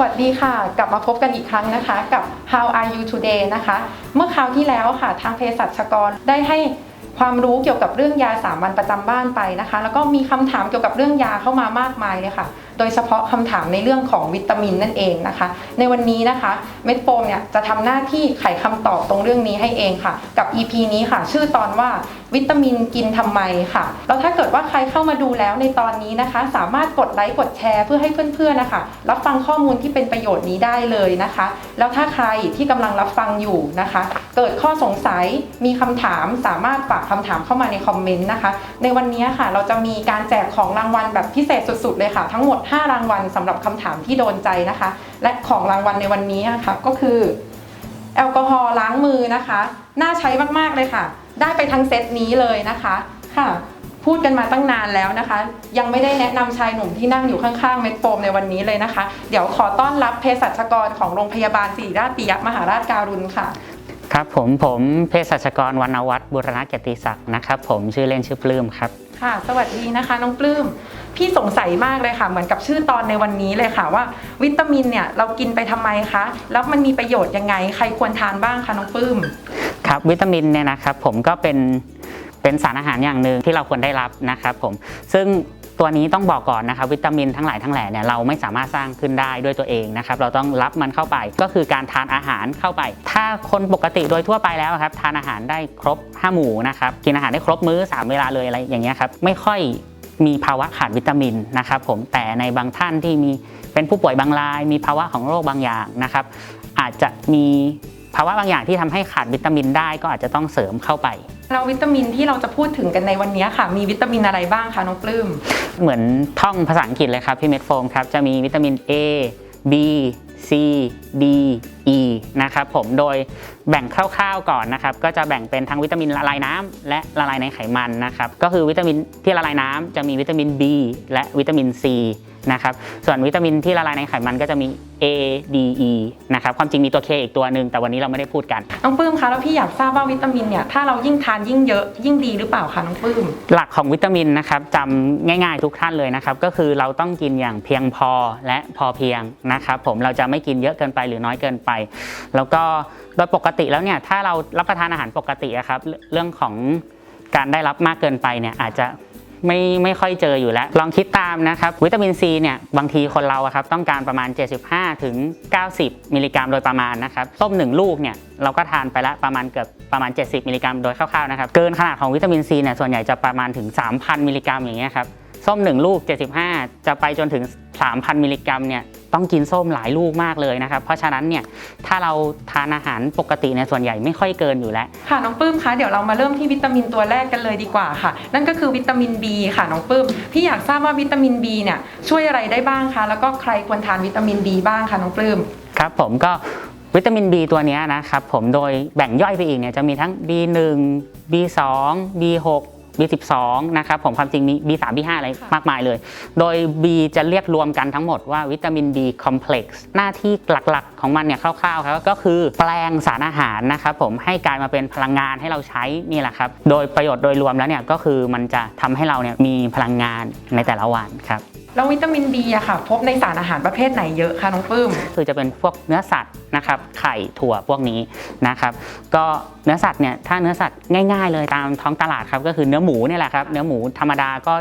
วัสดีค่ะ กลับมาพบกันอีกครั้งนะคะ กับ How are you today นะคะ เมื่อคราวที่แล้วค่ะ ทางเภสัชกรได้ให้ความรู้เกี่ยวกับเรื่องยาสามวันประจำบ้านไปนะคะ แล้วก็มีคำถามเกี่ยวกับเรื่องยาเข้ามามากมายเลยค่ะ โดยเฉพาะคำถามในเรื่องของวิตามินนั่นเองนะคะ ในวันนี้นะคะเม็ดโฟมเนี่ยจะทำหน้าที่ไขคำตอบตรงเรื่องนี้ให้เองค่ะ กับ EP นี้ค่ะ ชื่อตอนว่าวิตามินกินทำไมค่ะ แล้วถ้าเกิดว่าใครเข้ามาดูแล้วในตอนนี้นะคะ สามารถกดไลค์กดแชร์เพื่อให้เพื่อนๆนะคะ รับฟังข้อมูลที่เป็นประโยชน์นี้ได้เลยนะคะ แล้วถ้าใครที่กำลังรับฟังอยู่นะคะ เกิดข้อสงสัยมีคำถามสามารถฝากคำถามเข้ามาในคอมเมนต์นะคะ ในวันนี้ค่ะ เราจะมีการแจกของรางวัลแบบพิเศษสุดๆเลยค่ะ ทั้งหมด5 รางวัลสำหรับคำถามที่โดนใจนะคะ และของรางวัลในวันนี้นะคะก็คือแอลกอฮอล์ล้างมือนะคะ น่าใช้มากๆเลยค่ะ ได้ไปทั้งเซตนี้เลยนะคะค่ะ พูดกันมาตั้งนานแล้วนะคะ ยังไม่ได้แนะนำชายหนุ่มที่นั่งอยู่ข้างๆเม็ดโฟมในวันนี้เลยนะคะ เดี๋ยวขอต้อนรับเภสัชกรของโรงพยาบาลศิริราชปิยมหาราชการุณค่ะ ครับผมผมเภสัชกรวรรณวัฒน์บุรณเกียรติศักดิ์นะครับผมชื่อเล่นชื่อปลื้มครับ ค่ะ สวัสดีนะคะ น้องปลื้ม พี่สงสัยมากเลยค่ะ เหมือนกับชื่อตอนในวันนี้เลยค่ะว่า วิตามินเนี่ยเรากินไปทำไมคะ แล้วมันมีประโยชน์ยังไง ใครควรทานบ้างคะน้องปลื้ม ครับวิตามินเนี่ยนะครับผมก็เป็นเป็นสารอาหารอย่างหนึ่งที่เราควรได้รับนะครับผมซึ่ง ตัวนี้ต้องบอกก่อนนะครับวิตามินทั้งหลายทั้งแหล่เนี่ยเราไม่สามารถสร้างขึ้นได้ด้วยตัวเองนะครับเราต้องรับมันเข้าไปก็คือการทานอาหารเข้าไป ถ้าคนปกติโดยทั่วไปแล้วครับทานอาหารได้ครบ5หมู่นะครับกินอาหารได้ครบมื้อ 3 เวลาเลยอะไรอย่างเงี้ยครับไม่ค่อยมีภาวะขาดวิตามินนะครับผมแต่ในบางท่านที่มีเป็นผู้ป่วยบางราย มีภาวะของโรคบางอย่างนะครับอาจจะมีภาวะบางอย่างที่ทำให้ขาดวิตามินได้ก็อาจจะต้องเสริมเข้าไป เราวิตามินที่เราจะพูดถึงกันในวันนี้ค่ะ มีวิตามินอะไรบ้างคะน้องปลื้ม เหมือนท่องภาษาอังกฤษเลยครับพี่เม็ดโฟมครับ จะมีวิตามิน A B C D E นะครับผมโดย แบ่งคร่าวๆก่อนนะครับก็จะแบ่งเป็นทั้งวิตามินละลายน้ำและละลายในไขมันนะครับก็คือวิตามินที่ละลายน้ำจะมีวิตามิน B และวิตามิน C นะครับส่วนวิตามินที่ละลายในไขมันก็จะมี A D E นะครับความจริงมีตัว K อีกตัวหนึ่งแต่วันนี้เราไม่ได้พูดกัน น้องปลื้มคะแล้วพี่อยากทราบว่าวิตามินเนี่ยถ้าเรายิ่งทานยิ่งเยอะยิ่งดีหรือเปล่าคะน้องปลื้ม หลักของวิตามินนะครับจำง่ายๆทุกท่านเลยนะครับก็คือเราต้องกินอย่างเพียงพอและพอเพียงนะครับผมเราจะไม่กินเยอะเกินไปหรือน้อยเกินไป แล้วก็ โดยปกติแล้วเนี่ยถ้าเรารับประทานอาหารปกติอะครับเรื่องของการได้รับมากเกินไปเนี่ยอาจจะไม่ไม่ค่อยเจออยู่แล้ว ลองคิดตามนะครับ วิตามินซีเนี่ยบางทีคนเราครับต้องการประมาณ 75ถึง90 มิลลิกรัมโดยประมาณนะครับส้มหนึ่งลูกเนี่ยเราก็ทานไปละประมาณเกือบประมาณ 70 มิลลิกรัมโดยคร่าวๆนะครับเกินขนาดของวิตามินซีเนี่ยส่วนใหญ่จะประมาณถึง 3,000 มิลลิกรัมอย่างเงี้ยครับ ส้ม 1 ลูก 75 จะไปจนถึง 3,000 มิลลิกรัมเนี่ยต้องกินส้มหลายลูกมากเลยนะครับ เพราะฉะนั้นเนี่ยถ้าเราทานอาหารปกติเนี่ยส่วนใหญ่ไม่ค่อยเกินอยู่แล้ว ค่ะน้องปลื้มคะเดี๋ยวเรามาเริ่มที่วิตามินตัวแรกกันเลยดีกว่าค่ะ นั่นก็คือวิตามิน B ค่ะน้องปลื้มพี่อยากทราบว่าวิตามิน B เนี่ยช่วยอะไรได้บ้างคะแล้วก็ใครควรทานวิตามิน B บ้างคะน้องปลื้มครับผมก็วิตามิน B ตัวเนี้ยนะครับผมโดยแบ่งย่อยไปอีกเนี่ยจะมีทั้ง B1 B2 B6 B12 นะครับผมความจริงมี B3 B5 อะไรค่ะมากมายเลย โดย B จะเรียกรวมกันทั้งหมดว่าวิตามิน B complex หน้าที่หลักๆ ของมันเนี่ยคร่าวๆครับก็คือแปลงสารอาหารนะครับผมให้กลายมาเป็นพลังงานให้เราใช้นี่แหละครับ โดยประโยชน์โดยรวมแล้วเนี่ยก็คือมันจะทำให้เราเนี่ยมีพลังงานในแต่ละวันครับ แล้ววิตามิน B อะค่ะ พบในสารอาหารประเภทไหนเยอะคะน้องปลื้ม คือจะเป็นพวกเนื้อสัตว์นะครับไข่ถั่วพวกนี้นะครับ ก็เนื้อสัตว์เนี่ยถ้าเนื้อสัตว์ง่ายๆ เลยตามท้องตลาดครับก็คือเนื้อหมูเนี่ยแหละครับเนื้อหมูธรรมดาก็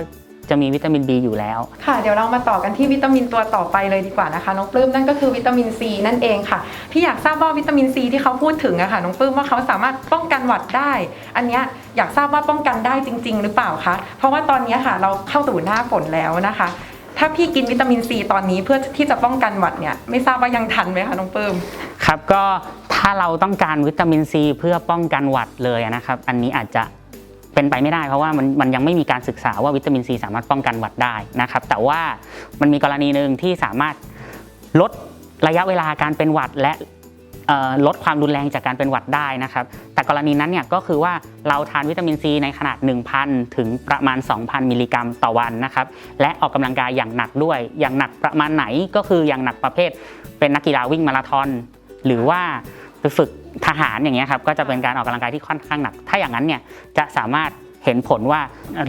จะมีวิตามิน B อยู่แล้ว ค่ะ เดี๋ยวเรามาต่อกันที่วิตามินตัวต่อไปเลยดีกว่านะคะ น้องปลื้มนั่นก็คือวิตามิน C นั่นเองค่ะ พี่อยากทราบว่าวิตามิน C ที่เขาพูดถึงอะค่ะน้องปลื้มว่าเขาสามารถป้องกันหวัดได้ อันเนี้ยอยากทราบว่าป้องกันได้จริง ๆ หรือเปล่าคะ เพราะว่าตอนเนี้ยค่ะเราเข้าสู่หน้าฝนแล้วนะคะ ถ้าพี่กินวิตามินซีตอนนี้เพื่อที่จะป้องกันหวัดเนี่ยไม่ทราบว่ายังทันไหมคะน้องปลื้มครับก็ถ้าเราต้องการวิตามินซีเพื่อป้องกันหวัดเลยนะครับ อันนี้อาจจะเป็นไปไม่ได้เพราะว่ามันมันยังไม่มีการศึกษาว่าวิตามินซีสามารถป้องกันหวัดได้นะครับ แต่ว่ามันมีกรณีหนึ่งที่สามารถลดระยะเวลาการเป็นหวัดและ ลดความรุนแรงจากการเป็นหวัดได้นะครับ แต่กรณีนั้นเนี่ยก็คือว่าเราทานวิตามินซีในขนาด 1,000 ถึงประมาณ 2,000 มิลลิกรัมต่อวันนะครับ และออกกำลังกายอย่างหนักด้วย อย่างหนักประมาณไหนก็คืออย่างหนักประเภท เป็นนักกีฬาวิ่งมาราธอน หรือว่าไปฝึกทหารอย่างเงี้ยครับ ก็จะเป็นการออกกำลังกายที่ค่อนข้างหนัก ถ้าอย่างนั้นเนี่ยจะสามารถเห็นผลว่า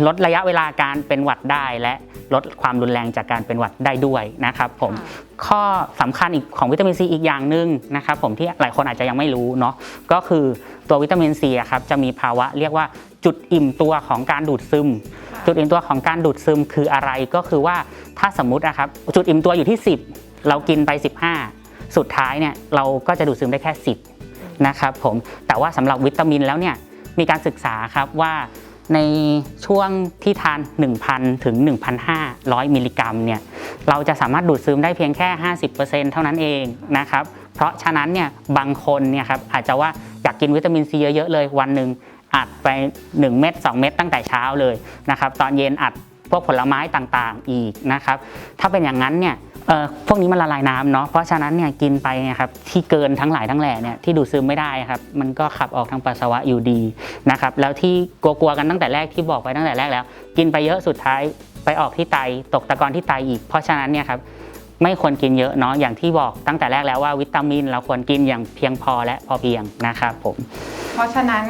ลดระยะเวลาการเป็นหวัดได้และ ลดความรุนแรงจากการเป็นหวัดได้ด้วยนะครับผมค่ะข้อสำคัญอีกของวิตามินซีอีกอย่างหนึ่งนะครับผมที่หลายคนอาจจะยังไม่รู้เนาะก็คือตัววิตามินซีอะครับจะมีภาวะเรียกว่าจุดอิ่มตัวของการดูดซึมค่ะจุดอิ่มตัวของการดูดซึมคืออะไรก็คือว่าถ้าสมมุตินะครับจุดอิ่มตัวอยู่ที่ 10 เรากินไป 15 สุดท้ายเนี่ยเราก็จะดูดซึมได้แค่ 10นะครับผมแต่ว่าสำหรับวิตามินแล้วเนี่ยมีการศึกษาครับว่า ในช่วงที่ทาน 1,000 ถึง 1,500 มิลลิกรัมเนี่ยเราจะสามารถดูดซึมได้เพียงแค่ 50%เท่านั้นเองนะครับเพราะฉะนั้นเนี่ยบางคนเนี่ยครับอาจจะว่าอยากกินวิตามินซีเยอะๆเลยวันหนึ่งอัดไป 1 เม็ด2 เม็ดตั้งแต่เช้าเลยนะครับตอนเย็นอัดพวกผลไม้ต่างๆอีกนะครับถ้าเป็นอย่างนั้นเนี่ย พวกนี้มันละลายน้ำเนาะเพราะฉะนั้นเนี่ยกินไปเนี่ยครับที่เกินทั้งหลายทั้งแหล่เนี่ยที่ดูดซึมไม่ได้ครับมันก็ขับออกทางปัสสาวะอยู่ดีนะครับแล้วที่กลัวๆกันตั้งแต่แรกที่บอกไปตั้งแต่แรกแล้ว กินไปเยอะสุดท้ายไปออกที่ไตตกตะกอนที่ไตอีก เพราะฉะนั้นเนี่ยครับไม่ควรกินเยอะเนาะอย่างที่บอกตั้งแต่แรกแล้วว่าวิตามิน เราควรกินอย่างเพียงพอและพอเพียงนะครับผมเพราะฉะนั้น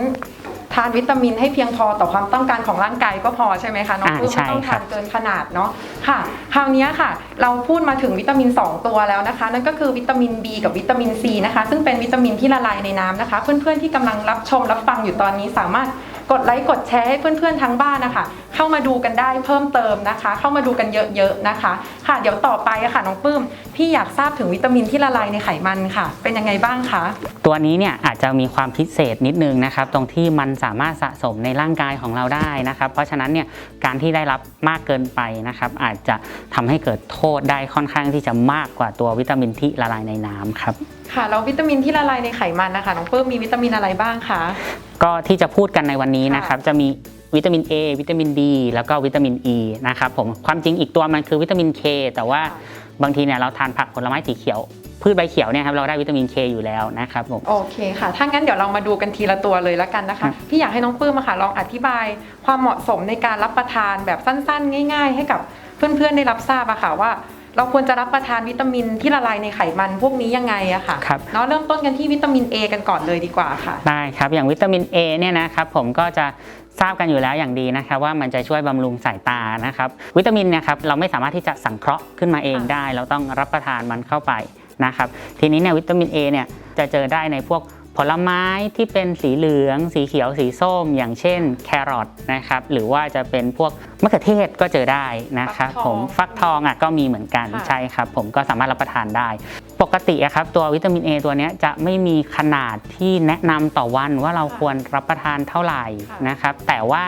ทานวิตามินให้เพียงพอต่อความต้องการของร่างกายก็พอใช่ไหมคะน้องอ่าปลื้มใช่ไม่ต้องครัทาบนเกินขนาดเนาะค่ะ คราวนี้ค่ะ เราพูดมาถึงวิตามิน 2 ตัวแล้วนะคะ นั่นก็คือวิตามิน B กับวิตามิน C นะคะ ซึ่งเป็นวิตามินที่ละลายในน้ำนะคะ เพื่อนๆที่กำลังรับชมรับฟังอยู่ตอนนี้สามารถ กดไลค์กดแชร์ให้เพื่อนๆทั้งบ้านนะคะ เข้ามาดูกันได้เพิ่มเติมนะคะ เข้ามาดูกันเยอะๆนะคะ ค่ะเดี๋ยวต่อไปอะค่ะน้องปลื้ม พี่อยากทราบถึงวิตามินที่ละลายในไขมันค่ะ เป็นยังไงบ้างคะตัวนี้เนี่ยอาจจะมีความพิเศษนิดนึงนะครับตรงที่มันสามารถสะสมในร่างกายของเราได้นะครับ เพราะฉะนั้นเนี่ยการที่ได้รับมากเกินไปนะครับ อาจจะทำให้เกิดโทษได้ค่อนข้างที่จะมากกว่าตัววิตามินที่ละลายในน้ำครับค่ะแล้ววิตามินที่ละลายในไขมันนะคะน้องปลื้มมีวิตามินอะไรบ้างคะ ก็ที่จะพูดกันในวันนี้ค่ะนะครับ จะมีวิตามิน A วิตามิน D แล้วก็วิตามิน E นะครับผมความจริงอีกตัวมันคือวิตามิน K แต่ว่าบางทีเนี่ยเราทานผักผลไม้สีเขียว พืชใบเขียวเนี่ยครับเราได้วิตามิน K อยู่แล้วนะครับผมโอเคค่ะ ถ้างั้นเดี๋ยวเรามาดูกันทีละตัวเลยแล้วกันนะครัคะบพี่อยากให้น้องปลื้มอะค่ะลองอธิบายความเหมาะสมในการรับประทานแบบสั้นๆ ง่าย ๆ ให้กับเพื่อนๆได้รับทราบอะค่ะว่า เราควรจะรับประทานวิตามินที่ละลายในไขมันพวกนี้ยังไงอะค่ะครับ เนาะเริ่มต้นกันที่วิตามิน A กันก่อนเลยดีกว่าค่ะ ได้ครับ อย่างวิตามิน A เนี่ยนะครับผมก็จะทราบกันอยู่แล้วอย่างดีนะครับว่ามันจะช่วยบำรุงสายตานะครับ วิตามินเนะครับเราไม่สามารถที่จะสังเคราะห์ขึ้นมาเองค่ะได้ เราต้องรับประทานมันเข้าไปนะครับ ทีนี้เนี่ยวิตามิน A เนี่ยจะเจอได้ในพวก ผลไม้ที่เป็นสีเหลือง สีเขียวสีส้ม อย่างเช่นแครอทนะครับหรือว่าจะเป็นพวกมะเขือเทศก็เจอได้นะครับฟักทองผมฟักทองอะก็มีเหมือนกันค่ะใช่ครับผมก็สามารถรับประทานได้ ปกติอะครับตัววิตามิน A ตัวเนี้ยจะไม่มีขนาดที่แนะนำต่อวันว่าเราควรรับประทานเท่าไหร่นะครับแต่ว่า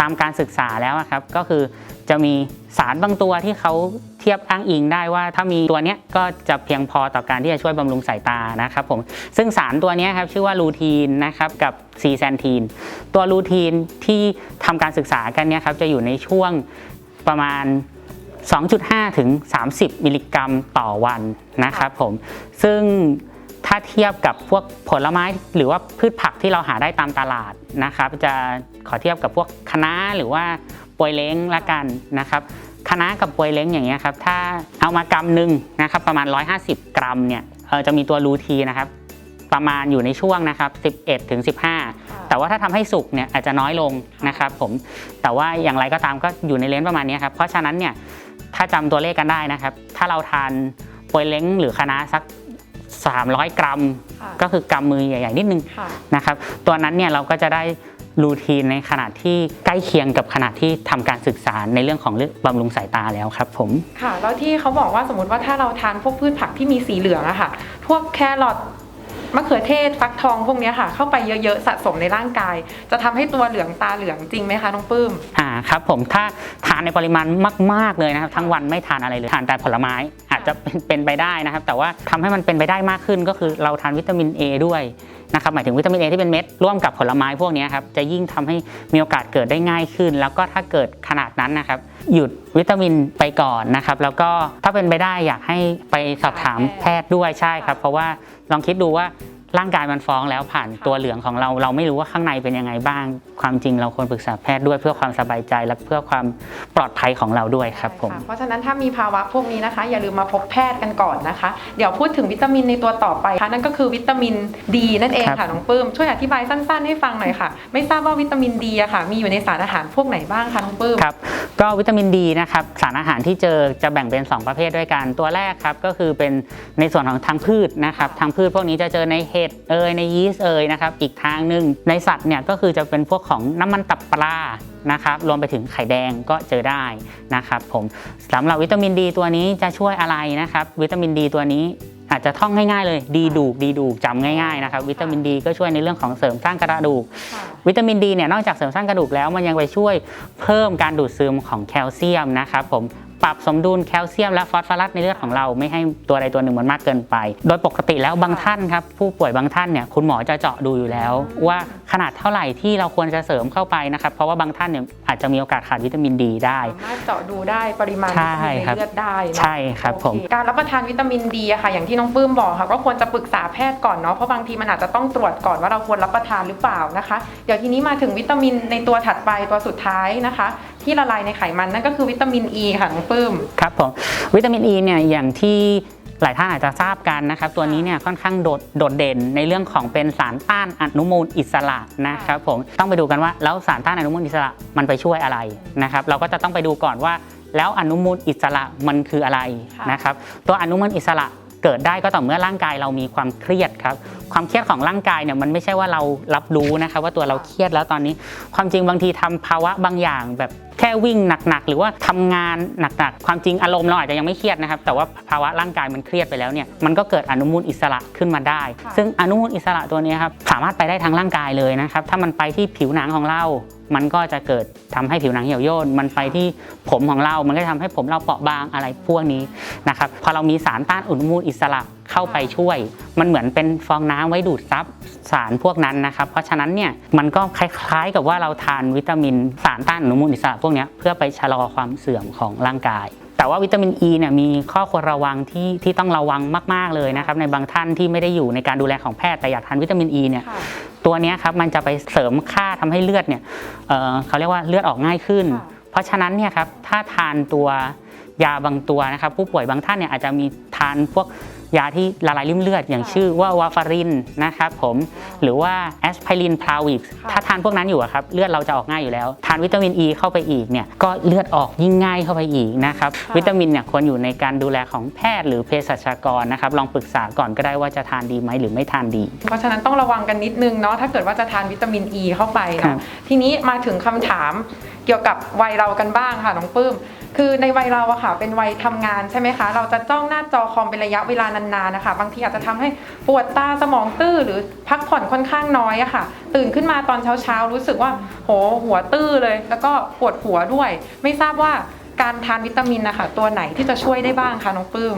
ตามการศึกษาแล้วอะครับก็คือ จะมีสารบางตัวที่เขาเทียบอ้างอิงได้ว่าถ้ามีตัวเนี้ยก็จะเพียงพอต่อการที่จะช่วยบำรุงสายตานะครับผมซึ่งสารตัวนี้ครับชื่อว่าลูทีนนะครับกับซีแซนทีนตัวลูทีนที่ทำการศึกษากันเนี่ยครับจะอยู่ในช่วงประมาณ 2.5 ถึง 30 มิลลิกรัมต่อวันนะครับผมซึ่งถ้าเทียบกับพวกผลไม้หรือว่าพืชผักที่เราหาได้ตามตลาดนะครับ จะขอเทียบกับพวกคะน้าหรือว่า ปวยเล้งละกันนะครับคะน้ากับปวยเล้งอย่างเงี้ยครับถ้าเอามากรัมหนึ่งนะครับประมาณ 150 กรัมเนี่ยเอ่อจะมีตัวรูทีนะครับประมาณอยู่ในช่วงนะครับ 11ถึง15 แต่ว่าถ้าทำให้สุกเนี่ยอาจจะน้อยลงนะครับผมแต่ว่าอย่างไรก็ตามก็อยู่ในเลนส์ประมาณนี้ครับเพราะฉะนั้นเนี่ยถ้าจำตัวเลขกันได้นะครับ ถ้าเราทานปวยเล้งหรือคะน้าสัก 300 กรัมค่ะก็คือกำมือใหญ่ๆนิดนึงค่ะนะครับตัวนั้นเนี่ยเราก็จะได้ รูทีนในขนาดที่ใกล้เคียงกับขนาดที่ทำการศึกษาในเรื่องของเรื่องบำรุงสายตาแล้วครับผมค่ะ แล้วที่เขาบอกว่าสมมติว่าถ้าเราทานพวกพืชผักที่มีสีเหลืองอะค่ะ พวกแครอทมะเขือเทศฟักทองพวกเนี้ยค่ะเข้าไปเยอะๆสะสมในร่างกาย จะทำให้ตัวเหลืองตาเหลืองจริงไหมคะน้องปื้มอ่าครับผมถ้าทานในปริมาณมาก ๆเลยนะครับ ทั้งวันไม่ทานอะไรเลยทานแต่ผลไม้อาจจะเป็นเป็นไปได้นะครับ แต่ว่าทำให้มันเป็นไปได้มากขึ้นก็คือเราทานวิตามิน A ด้วย นะครับหมายถึงวิตามินเอที่เป็นเม็ดร่วมกับผลไม้พวกนี้ครับจะยิ่งทำให้มีโอกาสเกิดได้ง่ายขึ้น แล้วก็ถ้าเกิดขนาดนั้นนะครับหยุดวิตามินไปก่อนนะครับแล้วก็ถ้าเป็นไปได้อยากให้ไปสอบถามแพทย์ด้วยใช่ครับ เพราะว่าลองคิดดูว่า ร่างกายมันฟ้องแล้วผ่านค่ะตัวเหลืองของเรา เราไม่รู้ว่าข้างในเป็นยังไงบ้าง ความจริงเราควรปรึกษาแพทย์ด้วยเพื่อความสบายใจและเพื่อความปลอดภัยของเราด้วยครับผมใช่ะเพราะฉะนั้นถ้ามีภาวะพวกนี้นะคะ อย่าลืมมาพบแพทย์กันก่อนนะคะ เดี๋ยวพูดถึงวิตามินในตัวต่อไปค่ะนั่นก็คือวิตามินดีนั่นเองครัค่ะบน้องปื้มช่วยอธิบายสั้นๆให้ฟังหน่อยค่ะ ไม่ทราบว่าวิตามินดีอะค่ะ มีอยู่ในสารอาหารพวกไหนบ้างคะน้องปื้มครับก็วิตามินดีนะครับสารอาหารที่เจอจะแบ่งเป็น 2 ประเภทด้วยกันตัวแรกครับก็คือเป็นในส่วนของทางพืชนะครับทางพืชพวกนี้จะเจอในเห็ดเอยในยีสต์เอยนะครับอีกทางหนึ่งในสัตว์เนี่ยก็คือจะเป็นพวกของน้ำมันตับปลานะครับรวมไปถึงไข่แดงก็เจอได้นะครับผมสำหรับวิตามินดีตัวนี้จะช่วยอะไรนะครับ วิตามินดีตัวนี้อาจจะท่องง่ายๆเลยดีดูกดีดูกจำง่ายๆนะครับ วิตามินดีก็ช่วยในเรื่องของเสริมสร้างกระดูก วิตามินดีเนี่ยนอกจากเสริมสร้างกระดูกแล้วมันยังไปช่วยเพิ่มการดูดซึมของแคลเซียมนะครับผม ปรับสมดุลแคลเซียมและฟอสฟอรัสในเลือดของเราไม่ให้ตัวใดตัวหนึ่งมันมากเกินไป โดยปกติแล้วบางท่านครับผู้ป่วยบางท่านเนี่ยคุณหมอจะเจาะดูอยู่แล้ว ว่าขนาดเท่าไหร่ที่เราควรจะเสริมเข้าไปนะครับเพราะว่าบางท่านเนี่ยอาจจะมีโอกาสขาดวิตามินดีได้ สามารถเจาะดูได้ปริมาณใช่วิตามินครับ ในเลือดได้เนอะ ใช่ครับผม โอเการรับประทานวิตามินดีอะค่ะ อย่างที่น้องปื้มบอกค่ะ ก็ควรจะปรึกษาแพทย์ก่อนเนาะเพราะบางทีมันอาจจะต้องตรวจก่อนว่าเราควรรับประทานหรือเปล่านะคะ เดี๋ยวทีนี้มาถึงวิตามินในตัวถัดไปตัวสุดท้ายนะคะ ที่ละลายในไขมันนั่นก็คือวิตามินอ e ีค่ะน้องปื้ม ครับผมวิตามินอ e ีเนี่ยอย่างที่หลายท่านอาจจะทราบกันนะครับ ตัวนี้เนี่ยค่อนข้างโดดโดดเด่นในเรื่องของเป็นสารต้านอนุมูลอิสระนะครับผมต้องไปดูกันว่าแล้วสารต้านอนุมูลอิสระมันไปช่วยอะไรนะครับ เราก็จะต้องไปดูก่อนว่า แล้วอนุมูลอิสระมันคืออะไรนะครับ ตัวอนุมูลอิสระเกิดได้ก็ต่อเมื่อร่างกายเรามีความเครียดครับความเครียดของร่างกายเนี่ยมันไม่ใช่ว่าเรารับรู้นะครับว่าตัวเราเครียดแล้วตอนนี้ ความจริงบางทีทำภาวะบางอย่างแบบแค่วิ่งหนักๆ หรือว่าทำงานหนักๆ ความจริงอารมณ์เราอาจจะยังไม่เครียดนะครับ แต่ว่าภาวะร่างกายมันเครียดไปแล้วเนี่ยมันก็เกิดอนุมูลอิสระขึ้นมาได้ค่ะซึ่งอนุมูลอิสระตัวนี้ครับสามารถไปได้ทั้งร่างกายเลยนะครับ ถ้ามันไปที่ผิวหนังของเรา มันก็จะเกิดทำให้ผิวหนังเหี่ยวย่นมันไปที่ผมของเรา มันก็จะทำให้ผมเราเปราะบางอะไรพวกนี้นะครับพอเรามีสารต้านอนุมูลอิสระ เข้าไปช่วย มันเหมือนเป็นฟองน้ำไว้ดูดซับสารพวกนั้นนะครับ เพราะฉะนั้นเนี่ยมันก็คล้ายๆกับว่าเราทานวิตามินสารต้านอนุมูลอิสระพวกเนี้ยเพื่อไปชะลอความเสื่อมของร่างกายแต่ว่าวิตามินอ e ีเนี่ยมีข้อควรระวังที่ที่ต้องระวังมาก ๆ เลยนะครับในบางท่านที่ไม่ได้อยู่ในการดูแลของแพทย์แต่อยากทานวิตามินอ e ีเนี่ยค่ะตัวเนี้ยครับมันจะไปเสริมค่าทำให้เลือดเนี่ยเอ่อเขาเรียกว่าเลือดออกง่ายขึ้นค่ะเพราะฉะนั้นเนี่ยครับถ้าทานตัวยาบางตัวนะครับผู้ป่วยบางท่านเนี่ยอาจจะมีทานพวก ยาที่ละลายริ่มเลือด อย่างชื่อว่าวาฟารินนะครับผมหรือว่าแอสไพรินพลาวิกค่ะถ้าทานพวกนั้นอยู่อะครับเลือดเราจะออกง่ายอยู่แล้ว ทานวิตามินอ e ีเข้าไปอีกเนี่ยก็เลือดออกยิ่งง่ายเข้าไปอีกนะครับค่ะวิตามินเนี่ยควรอยู่ในการดูแลของแพทย์หรือเภสัชกรนะครับลองปรึกษาก่อนก็ได้ว่าจะทานดีไหมหรือไม่ทานดี เพราะฉะนั้นต้องระวังกันนิดนึงเนาะถ้าเกิดว่าจะทานวิตามินอ e ีเข้าไปครัเนาะบทีนี้มาถึงคำถามเกี่ยวกับวัยเรากันบ้างค่ะน้องปื้ม คือในวัยเราอะค่ะ เป็นวัยทำงานใช่ไหมคะ เราจะจ้องหน้าจอคอมเป็นระยะเวลานานๆนะคะ บางทีอาจจะทำให้ปวดตาสมองตื้อหรือพักผ่อนค่อนข้างน้อยอะค่ะ ตื่นขึ้นมาตอนเช้าๆ รู้สึกว่า โห หัวตื้อเลย แล้วก็ปวดหัวด้วย ไม่ทราบว่าการทานวิตามินนะคะตัวไหนที่จะช่วยได้บ้างคะน้องปื้ม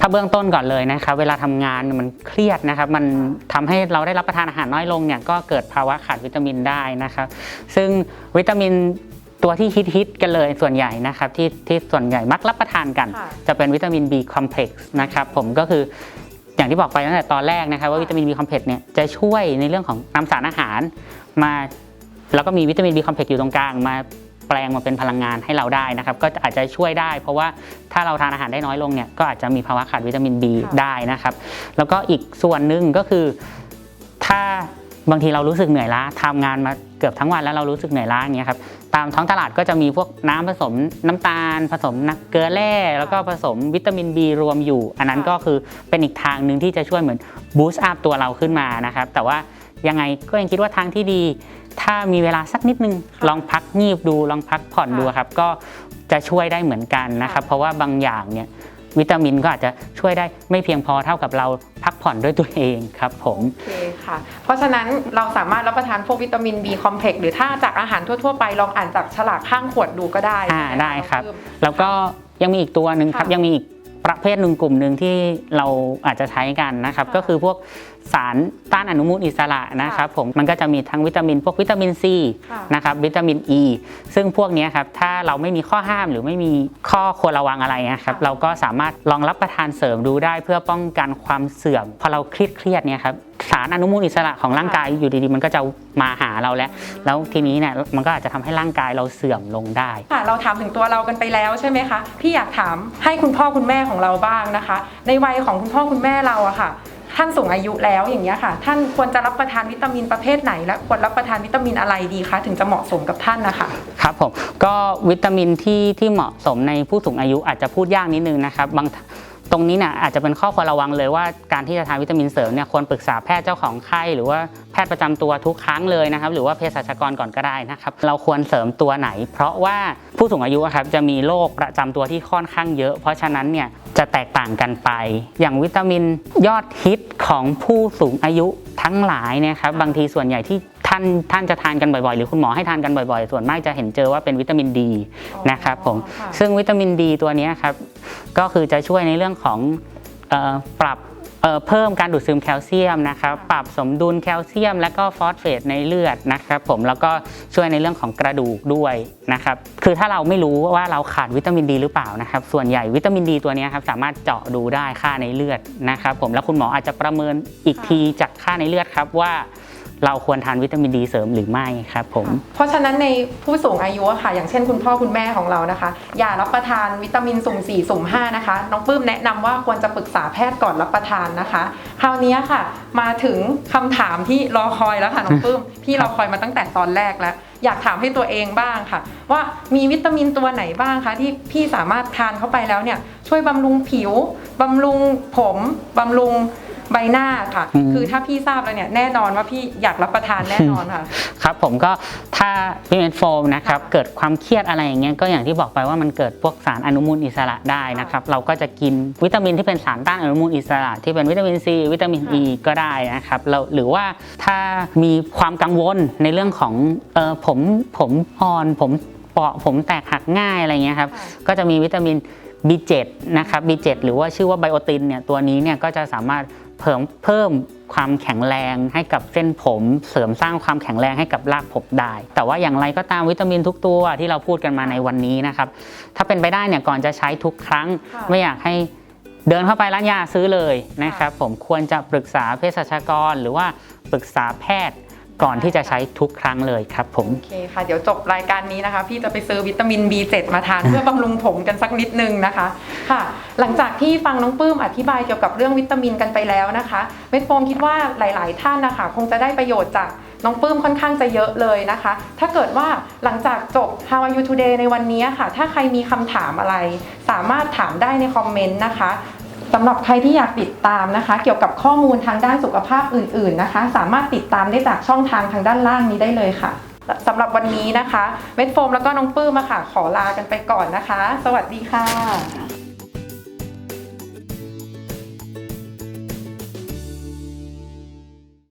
ถ้าเบื้องต้นก่อนเลยนะครับเวลาทำงานมันเครียดนะครับ มันทำให้เราได้รับประทานอาหารน้อยลงเนี่ยก็เกิดภาวะขาดวิตามินได้นะครับ ซึ่งวิตามิน ตัวที่ฮิตฮิตๆกันเลยส่วนใหญ่นะครับที่ที่ส่วนใหญ่มักรับประทานกันค่ะจะเป็นวิตามิน B complex นะครับผมก็คืออย่างที่บอกไปตั้งแต่ตอนแรกนะครับว่าวิตามิน B complex เนี่ยจะช่วยในเรื่องของนำสารอาหารมาแล้วก็มีวิตามิน B complex อยู่ตรงกลางมาแปลงมาเป็นพลังงานให้เราได้นะครับ ก็อาจจะช่วยได้ เพราะว่าถ้าเราทานอาหารได้น้อยลงเนี่ยก็อาจจะมีภาวะขาดวิตามิน B ค่ะได้นะครับ แล้วก็อีกส่วนหนึ่งก็คือถ้า บางทีเรารู้สึกเหนื่อยล้าทำงานมาเกือบทั้งวันแล้วเรารู้สึกเหนื่อยล้าอย่างเงี้ยครับตามท้องตลาดก็จะมีพวกน้ำผสมน้ำตาล ผสมนักเกลือแร่แล้วก็ผสมวิตามิน B รวมอยู่ อันนั้นก็คือเป็นอีกทางหนึ่งที่จะช่วยเหมือนบูสต์อัพตัวเราขึ้นมานะครับแต่ว่ายังไงก็ยังคิดว่าทางที่ดี ถ้ามีเวลาสักนิดนึงค่ะลองพักงีบดูลองพักผ่อนค่ะดูครับก็จะช่วยได้เหมือนกันนะครับค่ะเพราะว่าบางอย่างเนี่ย วิตามินก็อาจจะช่วยได้ไม่เพียงพอเท่ากับเราพักผ่อนด้วยตัวเองครับผมโอเคค่ะ เพราะฉะนั้นเราสามารถรับประทานพวกวิตามิน B คอมเพล็กซ์หรือถ้าจากอาหารทั่ว ๆ ไปลองอ่านจากฉลากข้างขวดดูก็ได้อ่าใช่หมะได้ครับน้องปลื้มแล้วก็ยังมีอีกตัวหนึ่งครับค่ะยังมีอีก ประเภทหนึ่งกลุ่มหนึ่งที่เราอาจจะใช้กันนะครับค่ะก็คือพวกสารต้านอนุมูลอิสระนะครับผมมันก็จะมีทั้งวิตามิน พวกวิตามินซีค่ะนะครับวิตามินอ e, ีซึ่งพวกเนี้ยครับถ้าเราไม่มีข้อห้ามหรือไม่มีข้อควรระวังอะไรนะครับค่ะเราก็สามารถลองรับประทานเสริมดูได้เพื่อป้องกันความเสื่อมพอเราเครียดเครียดๆเนี่ยครับสารอนุมูลอิสระของร่างกายอยู่ดีๆ มันก็จะมาหาเราแล้ว แล้วทีนี้เนี่ยมันก็อาจจะทำให้ร่างกายเราเสื่อมลงได้ค่ะเราถามถึงตัวเรากันไปแล้วใช่ไหมคะพี่อยากถามให้คุณพ่อคุณแม่ของเราบ้างนะคะ ในวัยของคุณพ่อคุณแม่เราอะค่ะท่านสูงอายุแล้วอย่างเงี้ยค่ะ ท่านควรจะรับประทานวิตามินประเภทไหน และควรรับประทานวิตามินอะไรดีคะถึงจะเหมาะสมกับท่านนะคะครับผมก็วิตามินที่ที่เหมาะสมในผู้สูงอายุอาจจะพูดยากนิดนึงนะครับบาง ตรงนี้เนี่ยอาจจะเป็นข้อควรระวังเลยว่าการที่จะทานวิตามินเสริมเนี่ยควรปรึกษาแพทย์เจ้าของไข้หรือว่าแพทย์ประจำตัวทุกครั้งเลยนะครับ หรือว่าเภสัชกรก่อนก็ได้นะครับ เราควรเสริมตัวไหน เพราะว่า ผู้สูงอายุอะครับจะมีโรคประจำตัวที่ค่อนข้างเยอะ เพราะฉะนั้นเนี่ยจะแตกต่างกันไป อย่างวิตามินยอดฮิตของผู้สูงอายุทั้งหลายเนี่ยครับบางทีส่วนใหญ่ที่ท่านท่านจะทานกันบ่อยๆ หรือคุณหมอให้ทานกันบ่อยๆ ส่วนมากจะเห็นเจอว่าเป็นวิตามินดีนะครับผมค่ะซึ่งวิตามินดีตัวเนี้ยครับก็คือจะช่วยในเรื่องของเอ่อปรับ เอ่อเพิ่มการดูดซึมแคลเซียมนะครับ ปรับสมดุลแคลเซียม และก็ฟอสเฟตในเลือดนะครับ ผมแล้วก็ช่วยในเรื่องของกระดูกด้วยนะครับ คือถ้าเราไม่รู้ว่าเราขาดวิตามินดีหรือเปล่านะครับ ส่วนใหญ่วิตามินดีตัวเนี้ยครับสามารถเจาะดูได้ค่าในเลือดนะครับ ผมแล้วคุณหมออาจจะประเมินอีกทีจากค่าในเลือดครับว่า เราควรทานวิตามินดีเสริมหรือไม่ครับผม เพราะฉะนั้นในผู้สูงอายุอะค่ะ อย่างเช่นคุณพ่อคุณแม่ของเรานะคะ อย่ารับประทานวิตามินสุ่ม4สุ่ม5นะคะ น้องปื้มแนะนำว่าควรจะปรึกษาแพทย์ก่อนรับประทานนะคะ คราวนี้ค่ะ มาถึงคำถามที่รอคอยแล้วค่ะน้องปื้มพี่รอคอยมาตั้งแต่ตอนแรกแล้ว อยากถามให้ตัวเองบ้างค่ะ ว่ามีวิตามินตัวไหนบ้างคะที่พี่สามารถทานเข้าไปแล้วเนี่ยช่วยบำรุงผิวบำรุงผมบำรุง ใบหน้าค่ะ อืม คือถ้าพี่ทราบแล้วเนี่ยแน่นอนว่าพี่อยากรับประทานแน่นอนค่ะ ครับผมก็ถ้าพิเมนโฟมนะครับเกิดความเครียดอะไรอย่างเงี้ยก็อย่างที่บอกไปว่ามันเกิดพวกสารอนุมูลอิสระได้นะครับเราก็จะกินวิตามินที่เป็นสารต้านอนุมูลอิสระ ที่เป็นวิตามินซีวิตามินค่ะอ e ีก็ได้นะครับเราหรือว่าถ้ามีความกังวลในเรื่องของเออผมผมอ่อนผมเปราะผมแตกหักง่ายอะไรเงี้ยครับ ค่ะ ก็จะมีวิตามิน B7 นะครับ B7 หรือว่าชื่อว่าไบโอตินเนี่ยตัวนี้เนี่ยก็จะสามารถ เพิ่มเพิ่มความแข็งแรงให้กับเส้นผม เสริมสร้างความแข็งแรงให้กับรากผมได้ แต่ว่าอย่างไรก็ตามวิตามินทุกตัวที่เราพูดกันมาในวันนี้นะครับถ้าเป็นไปได้เนี่ยก่อนจะใช้ทุกครั้งค่ะไม่อยากให้เดินเข้าไปร้านยาซื้อเลยนะครับผมควรจะปรึกษาเภสัชกร หรือว่าปรึกษาแพทย์ ก่อนที่จะใช้ทุกครั้งเลยครับผม โอเคค่ะ เดี๋ยวจบรายการนี้นะคะ พี่จะไปซื้อวิตามิน B7 มาทานเพื่อบำรุงผมกันสักนิดนึงนะคะค่ะ หลังจากที่ฟังน้องปื้มอธิบายเกี่ยวกับเรื่องวิตามินกันไปแล้วนะคะเมดโฟมคิดว่าหลาย ๆ ท่านนะคะ คงจะได้ประโยชน์จากน้องปื้มค่อนข้างจะเยอะเลยนะคะ ถ้าเกิดว่าหลังจากจบ How are you today ในวันนี้ค่ะ ถ้าใครมีคำถามอะไร สามารถถามได้ในคอมเมนต์นะคะ สำหรับใครที่อยากติดตามนะคะ เกี่ยวกับข้อมูลทางด้านสุขภาพอื่น ๆนะคะ สามารถติดตามได้จากช่องทางทางด้านล่างนี้ได้เลยค่ะสำหรับวันนี้นะคะเม็ดโฟมแล้วก็น้องปื้มมาค่ะ ขอลากันไปก่อนนะคะ สวัสดีค่ะ